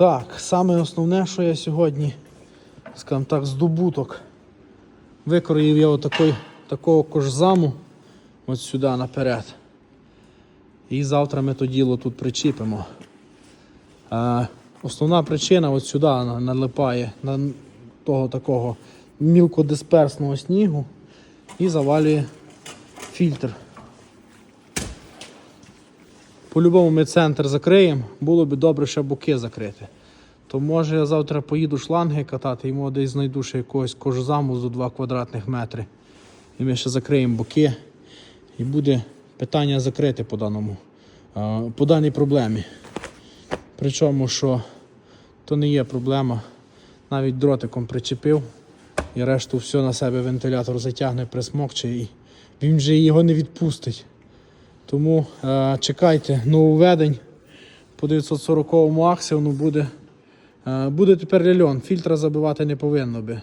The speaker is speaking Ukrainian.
Так, саме основне, що я сьогодні, скажімо так, здобуток. Викроїв я отакий, такого кожзаму от сюди наперед. І завтра ми то діло тут причіпимо. А, основна причина от сюди налипає на того такого мілкодисперсного снігу і завалює фільтр. По-любому ми центр закриємо, було б добре ще боки закрити. То може я завтра поїду шланги катати може десь знайду ще якогось кожзаму за 2 квадратних метри. І ми ще закриємо боки. І буде питання закрити по даному, по даній проблемі. Причому, що то не є проблема. Навіть дротиком причепив і решту все на себе вентилятор затягне, присмокче і він вже його не відпустить. Тому е, чекайте нововведень по 940 аксіону буде. Е, буде тепер ляльон. Фільтра забивати не повинно би.